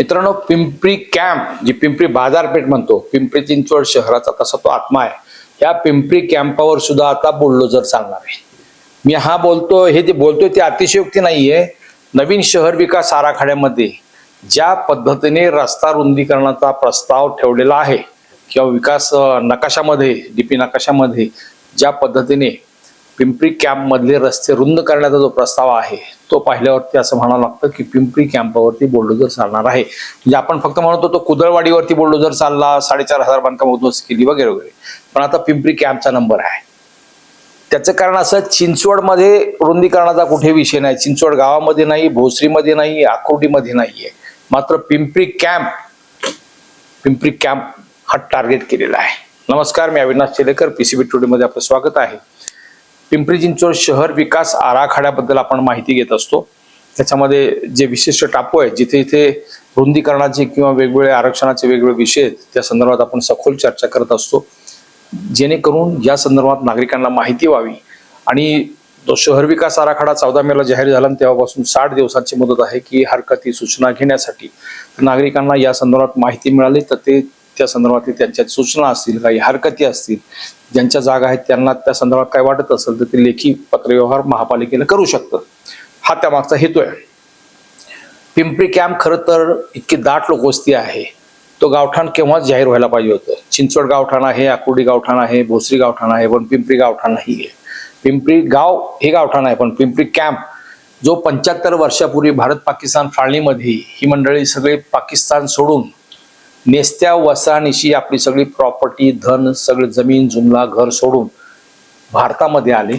मित्रांनो पिंपरी कॅम्प जी पिंपरी बाजारपेठ म्हणतो पिंपरी चिंचवड शहराचा तसा तो आत्मा आहे. या पिंपरी कॅम्पावर सुद्धा आता बुलडोजर चालणार आहे. मी हा बोलतो हे जे बोलतोय ते अतिशयोक्ती नाहीये. नवीन शहर विकास आराखड्यामध्ये ज्या पद्धतीने रस्ता रुंदीकरणाचा प्रस्ताव ठेवलेला आहे किंवा विकास नकाशामध्ये डीपी नकाशामध्ये ज्या पद्धतीने पिंपरी कॅम्पमधले रस्ते रुंद करण्याचा जो प्रस्ताव आहे तो पाहिल्यावरती असं म्हणावं लागतं की पिंपरी कॅम्पावरती बुलडोजर चालणार आहे. म्हणजे आपण फक्त म्हणतो तो कुदळवाडीवरती बुलडोजर चालला साडेचार हजार बांधकाम उद्ध्वस्त केली वगैरे वगैरे. पण आता पिंपरी कॅम्पचा नंबर आहे. त्याचं कारण असं चिंचवडमध्ये रुंदीकरणाचा कुठे विषय नाही. चिंचवड गावामध्ये नाही भोसरीमध्ये नाही आकुर्डीमध्ये नाहीये. मात्र पिंपरी कॅम्प पिंपरी कॅम्प हा टार्गेट केलेला आहे. नमस्कार मी अविनाश चेलेकर पीसीबी टुडेमध्ये आपलं स्वागत आहे. पिंपरी चिंचवड शहर विकास आराखड्याबद्दल आपण माहिती घेत असतो. त्याच्यामध्ये जे विशिष्ट टापू आहेत जिथे इथे रुंदीकरणाचे किंवा वेगवेगळे आरक्षणाचे वेगवेगळे विषय आहेत त्या संदर्भात आपण सखोल चर्चा करत असतो. जेणेकरून या संदर्भात नागरिकांना माहिती व्हावी. आणि तो शहर विकास आराखडा चौदा मेला जाहीर झाला आणि तेव्हापासून साठ दिवसांची मुदत आहे की हरकती सूचना घेण्यासाठी तर नागरिकांना या संदर्भात माहिती मिळाली तर ते त्या संदर्भातली त्यांच्या सूचना असतील काही हरकती असतील ज्यांच्या जागा आहेत त्यांना त्या संदर्भात काय वाटत असेल तर ते लेखी पत्रव्यवहार महापालिकेला करू शकतं. हा त्यामागचा हेतू आहे. पिंपरी कॅम्प खरं तर इतकी दाट लोकवस्ती आहे. तो गावठाण केव्हाच जाहीर व्हायला पाहिजे होतं? चिंचवड गावठाण आहे आकुर्डी गावठाण आहे भोसरी गावठाण आहे पण पिंपरी गावठाण नाही आहे पिंपरी गाव हे गावठाण आहे पण पिंपरी कॅम्प जो पंच्याहत्तर वर्षापूर्वी भारत पाकिस्तान फाळणीमध्ये ही मंडळी सगळे पाकिस्तान सोडून नेस्त्या वसानिशी आपली सगळी प्रॉपर्टी धन सगळे जमीन जुमला घर सोडून भारतामध्ये आले.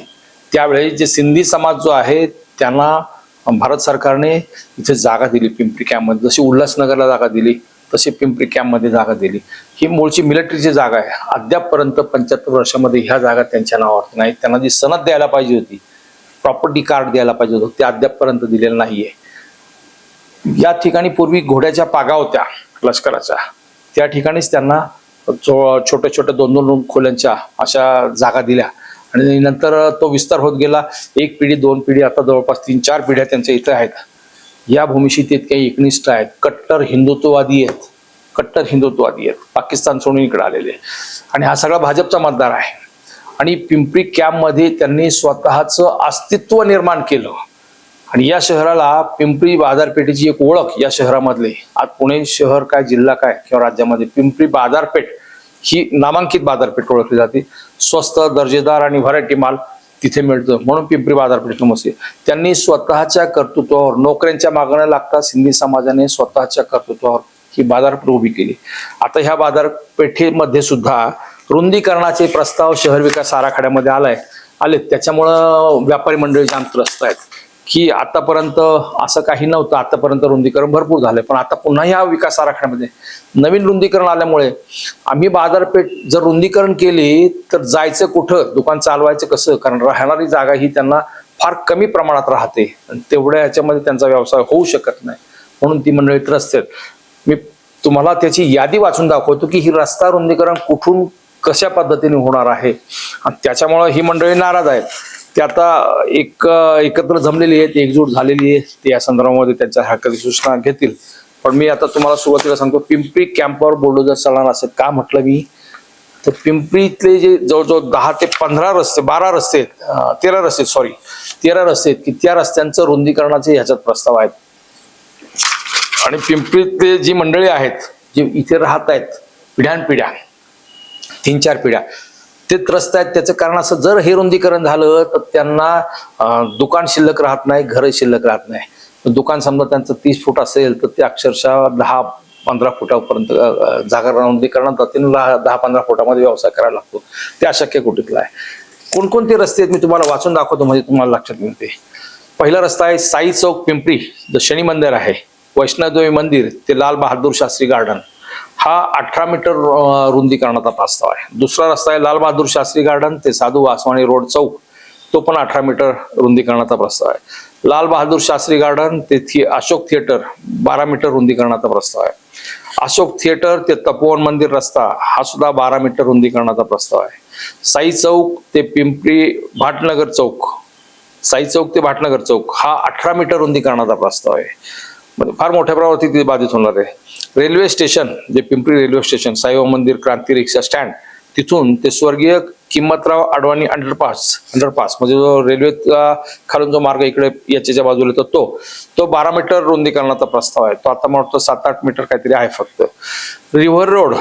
त्यावेळी जे सिंधी समाज जो आहे त्यांना भारत सरकारने इथे जागा दिली पिंपरी कॅम्पमध्ये जशी उल्हासनगरला जागा दिली तशी पिंपरी कॅम्पमध्ये जागा दिली. ही मूळची मिलिटरीची जागा आहे. अद्यापपर्यंत पंच्याहत्तर वर्षामध्ये ह्या जागा त्यांच्या नावावरती नाही. त्यांना जी सनद द्यायला पाहिजे होती प्रॉपर्टी कार्ड द्यायला पाहिजे होतं ते अद्यापपर्यंत दिलेलं नाहीये. या ठिकाणी पूर्वी घोड्याच्या पागा होत्या लष्कराच्या. त्या ठिकाणीच त्यांना छो- छोट्या छोट्या दोन दोन रूम खोल्यांच्या अशा जागा दिल्या. आणि नंतर तो विस्तार होत गेला. एक पिढी दोन पिढी आता जवळपास तीन चार पिढ्या त्यांच्या इथे आहेत. या भूमिशी ते काही एकनिष्ठ आहेत. कट्टर हिंदुत्ववादी आहेत. कट्टर हिंदुत्ववादी आहेत. पाकिस्तान सोडून इकडे आलेले आणि हा सगळा भाजपचा मतदार आहे. आणि पिंपरी कॅम्पमध्ये त्यांनी स्वतःचं अस्तित्व निर्माण केलं. आणि या शहराला पिंपरी बाजारपेठेची एक ओळख या शहरामधले. आज पुणे शहर काय जिल्हा काय किंवा राज्यामध्ये पिंपरी बाजारपेठ ही नामांकित बाजारपेठ ओळखली जाते. स्वस्त दर्जेदार आणि व्हरायटी माल तिथे मिळतं. म्हणून पिंपरी बाजारपेठ फेमस त्यांनी स्वतःच्या कर्तृत्वावर नोकऱ्यांच्या मागण्या लागता सिंधी समाजाने स्वतःच्या कर्तृत्वावर ही बाजारपेठ उभी केली. आता ह्या बाजारपेठेमध्ये सुद्धा रुंदीकरणाचे प्रस्ताव शहर विकास आराखड्यामध्ये आलाय. आले त्याच्यामुळं व्यापारी मंडळी जाम त्रस्त आहेत. की आतापर्यंत असं काही नव्हतं. आतापर्यंत रुंदीकरण भरपूर झालं पण आता पुन्हा ह्या विकास आराखड्यामध्ये नवीन रुंदीकरण आल्यामुळे आम्ही बाजारपेठ जर रुंदीकरण केली तर जायचं कुठं? दुकान चालवायचं कसं? कारण राहणारी जागा ही त्यांना फार कमी प्रमाणात राहते. आणि तेवढ्या ह्याच्यामध्ये त्यांचा व्यवसाय होऊ शकत नाही. म्हणून ती मंडळी त्रस्त आहेत. मी तुम्हाला त्याची यादी वाचून दाखवतो की ही रस्ता रुंदीकरण कुठून कशा पद्धतीने होणार आहे. आणि त्याच्यामुळे ही मंडळी नाराज आहेत. ते आता एक एकत्र जमलेली आहेत एकजूट झालेली आहे ते या संदर्भामध्ये त्यांच्या हरकती सूचना घेतील. पण मी आता तुम्हाला सुरुवातीला सांगतो पिंपरी कॅम्पवर बुलडोजर चालणार असं का म्हटलं मी? तर पिंपरीतले जे जवळजवळ दहा ते पंधरा रस्ते बारा रस्ते आहेत तेरा रस्ते सॉरी तेरा रस्ते आहेत की त्या रस्त्यांचं रुंदीकरणाचे ह्याच्यात प्रस्ताव आहेत. आणि पिंपरीतले जी मंडळी आहेत जे इथे राहत आहेत पिढ्यानपिढ्या तीन चार पिढ्या ते त्रस्त आहेत. त्याचं कारण असं जर हे रुंदीकरण झालं तर त्यांना दुकान शिल्लक राहत नाही घर शिल्लक राहत नाही. दुकान समजा त्यांचं तीस फूट असेल तर ते अक्षरशः दहा पंधरा फुटापर्यंत जागा रुंदीकरणात जाते दहा दहा पंधरा फुटामध्ये व्यवसाय करायला लागतो. ते अशक्य कुठला आहे. कोणकोणते रस्ते आहेत मी तुम्हाला वाचून दाखवतो म्हणजे तुम्हाला लक्षात मिळते पहिला रस्ता आहे साई चौक पिंपरी द शनी मंदिर आहे. वैष्णोदेवी मंदिर ते लाल बहादूर शास्त्री गार्डन. हा अठरा मीटर रुंदीकरणाचा प्रस्ताव आहे. दुसरा रस्ता आहे लालबहादूर शास्त्री गार्डन ते साधू वासवाणी रोड चौक. तो पण अठरा मीटर रुंदीकरणाचा प्रस्ताव आहे. लाल बहादूर शास्त्री गार्डन ते थिए अशोक थिएटर बारा मीटर रुंदीकरणाचा प्रस्ताव आहे. अशोक थिएटर ते तपोवन मंदिर रस्ता हा सुद्धा बारा मीटर रुंदीकरणाचा प्रस्ताव आहे. साई चौक ते पिंपरी भाटनगर चौक. साई चौक ते भाटनगर चौक हा अठरा मीटर रुंदीकरणाचा प्रस्ताव आहे. म्हणजे फार मोठ्या प्रमाणावरती ते बाधित होणार आहे. रेल्वे स्टेशन जे पिंपरी रेल्वे स्टेशन साईबा मंदिर क्रांती रिक्षा स्टँड तिथून ते स्वर्गीय किंमतराव अडवाणी अंडरपास अंडरपास म्हणजे जो रेल्वेचा खालून जो मार्ग इकडे याच्याच्या बाजूला येतो तो तो बारा मीटर रुंदीकरणाचा प्रस्ताव आहे. तो आता मला वाटतं सात आठ मीटर काहीतरी आहे फक्त. River road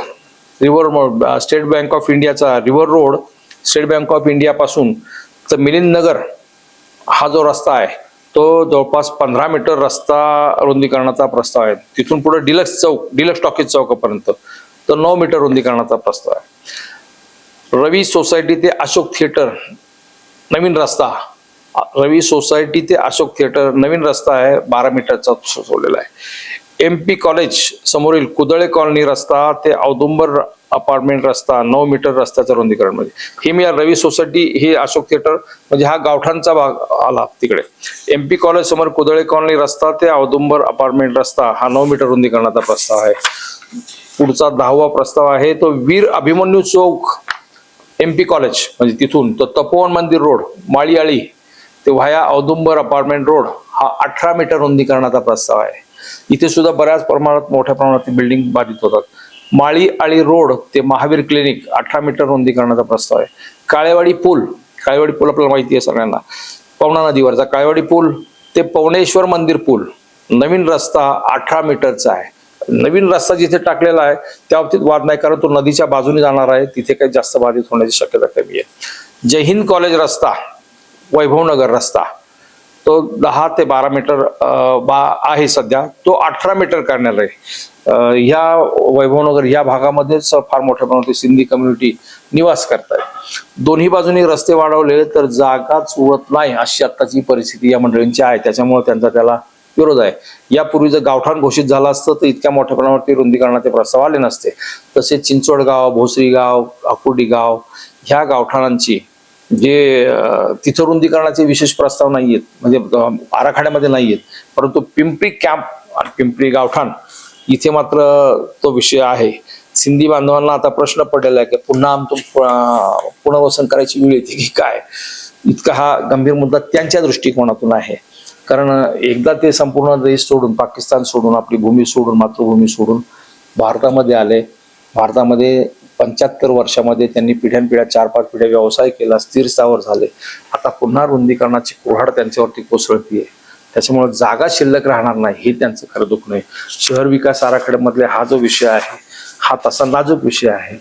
river state bank of इंडियाचा river road state bank of इंडियापासून तर मिलिंद नगर हा जो रस्ता आहे तो जवळपास पंधरा मीटर रस्ता रुंदीकरणाचा प्रस्ताव आहे. तिथून पुढे डिलक्स चौक डिलक्स टॉकीज चौकापर्यंत तर नऊ मीटर रुंदीकरणाचा प्रस्ताव आहे. रवी सोसायटी ते अशोक थिएटर नवीन रस्ता. रवी सोसायटी ते अशोक थिएटर नवीन रस्ता आहे बारा मीटरचा सोडलेला आहे. एम पी कॉलेज समोरील कुदळे कॉलनी रस्ता ते औदुंबर अपार्टमेंट रस्ता नऊ मीटर रस्त्याचं रुंदीकरण म्हणजे ही मी रवी सोसायटी ही अशोक थिएटर म्हणजे हा गावठाणचा भाग आला तिकडे. एम पी कॉलेज समोर कुदळे कॉलनी रस्ता ते औदुंबर अपार्टमेंट रस्ता हा नऊ मीटर रुंदीकरणाचा प्रस्ताव आहे. पुढचा दहावा प्रस्ताव आहे तो Veer Abhimanyu Chowk M P college म्हणजे तिथून तो तपोवन मंदिर रोड माळीआळी ते व्हाया औदुंबर अपार्टमेंट रोड हा अठरा मीटर रुंदीकरणाचा प्रस्ताव आहे. इथे सुद्धा बऱ्याच प्रमाणात मोठ्या प्रमाणात बिल्डिंग बाधित होतात. माळी आळी रोड ते महावीर क्लिनिक अठरा मीटर रुंदी करण्याचा प्रस्ताव आहे. काळेवाडी पूल काळेवाडी पूल आपल्याला माहिती आहे सगळ्यांना. पवना नदीवरचा काळेवाडी पूल ते पवनेश्वर मंदिर पूल. नवीन रस्ता अठरा मीटरचा आहे. नवीन रस्ता जिथे टाकलेला आहे त्या बाबतीत वाद नाही कारण तो नदीच्या बाजूने जाणार आहे. तिथे काही जास्त बाधित होण्याची शक्यता कमी आहे. जय हिंद कॉलेज रस्ता वैभवनगर रस्ता. तो दहा ते बारा मीटर बा आहे सध्या. तो अठरा मीटर करणार. आहे ह्या वैभवनगर ह्या भागामध्येच फार मोठ्या प्रमाणात सिंधी कम्युनिटी निवास करतात दोन्ही बाजूनी रस्ते वाढवले तर जागाच उरत नाही अशी आत्ताची परिस्थिती या मंडळींची आहे. त्याच्यामुळे त्यांचा त्याला विरोध आहे. यापूर्वी जर गावठाण घोषित झालं असतं तर इतक्या मोठ्या प्रमाणावरती रुंदीकरणाचे प्रस्ताव आले नसते. तसेच चिंचवड गाव भोसरी गाव अकुर्डी गाव ह्या गावठाणांची जे तिथं रुंदीकरणाचे विशेष प्रस्ताव नाही आहेत म्हणजे आराखड्यामध्ये नाही आहेत परंतु पिंपरी कॅम्प आणि पिंपरी गावठाण इथे मात्र तो विषय आहे. सिंधी बांधवांना आता प्रश्न पडलेला आहे की पुन्हा आमचं पुनर्वसन करायची वेळ येते की काय? इतका हा गंभीर मुद्दा त्यांच्या दृष्टिकोनातून आहे. कारण एकदा ते संपूर्ण देश सोडून पाकिस्तान सोडून आपली भूमी सोडून मातृभूमी सोडून भारतामध्ये आले. भारतामध्ये पंच्याहत्तर वर्षामध्ये त्यांनी पिढ्यानपिढ्या चार पाच पिढ्या व्यवसाय केला स्थिर स्थावर झाले. आता पुन्हा रुंदीकरणाची कुऱ्हाड त्यांच्यावरती कोसळतीये. त्याच्यामुळे जागा शिल्लक राहणार नाही हे त्यांचं खरं दुःख नाही शहर विकास आराखड्यामधले हा जो विषय आहे हा तसा नाजूक विषय आहे.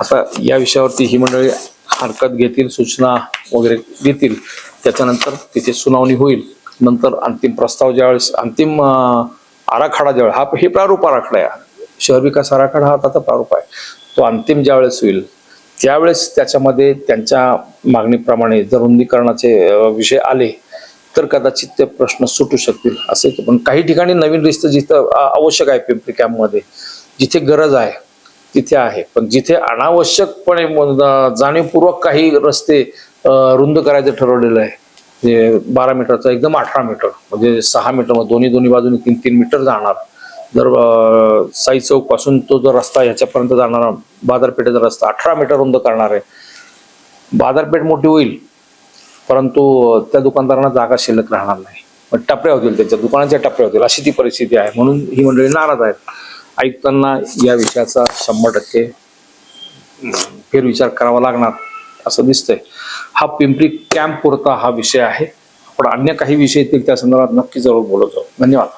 आता या विषयावरती ही मंडळी हरकत घेतील सूचना वगैरे देतील त्याच्यानंतर तिथे सुनावणी होईल. नंतर अंतिम प्रस्ताव ज्यावेळेस अंतिम आराखडा ज्यावेळेस हा हे प्रारूप आराखडा आहे. शहर विकास आराखडा हा त्याचा प्रारूप आहे. तो अंतिम ज्यावेळेस होईल त्यावेळेस त्याच्यामध्ये त्यांच्या मागणीप्रमाणे जर रुंदीकरणाचे विषय आले तर कदाचित ते प्रश्न सुटू शकतील असे. पण काही ठिकाणी नवीन रिस्त जिथं आवश्यक आहे पिंपरी कॅम्पमध्ये जिथे गरज आहे तिथे आहे. पण जिथे अनावश्यकपणे जाणीवपूर्वक काही रस्ते रुंद करायचं ठरवलेलं आहे जे बारा मीटरचा एकदम अठरा मीटर म्हणजे सहा मीटर मग दोन्ही दोन्ही बाजूने तीन तीन मीटर जाणार. जर साई चौकपासून तो जो रस्ता ह्याच्यापर्यंत जाणारा बाजारपेठेचा रस्ता अठरा मीटर रुंद करणार आहे. बाजारपेठ मोठी होईल परंतु त्या दुकानदारांना जागा शिल्लक राहणार नाही. मग टपऱ्या होतील त्याच्या दुकानाच्या टपऱ्या होतील अशी ती परिस्थिती आहे. म्हणून ही मंडळी नाराज आहेत. आयुक्तांना या विषयाचा शंभर टक्के फेरविचार करावा लागणार असं दिसतंय. हा पिंपरी कॅम्प पुरता हा विषय आहे. पण अन्य काही विषय येतील त्या संदर्भात नक्की जरूर बोलत जाऊ धन्यवाद.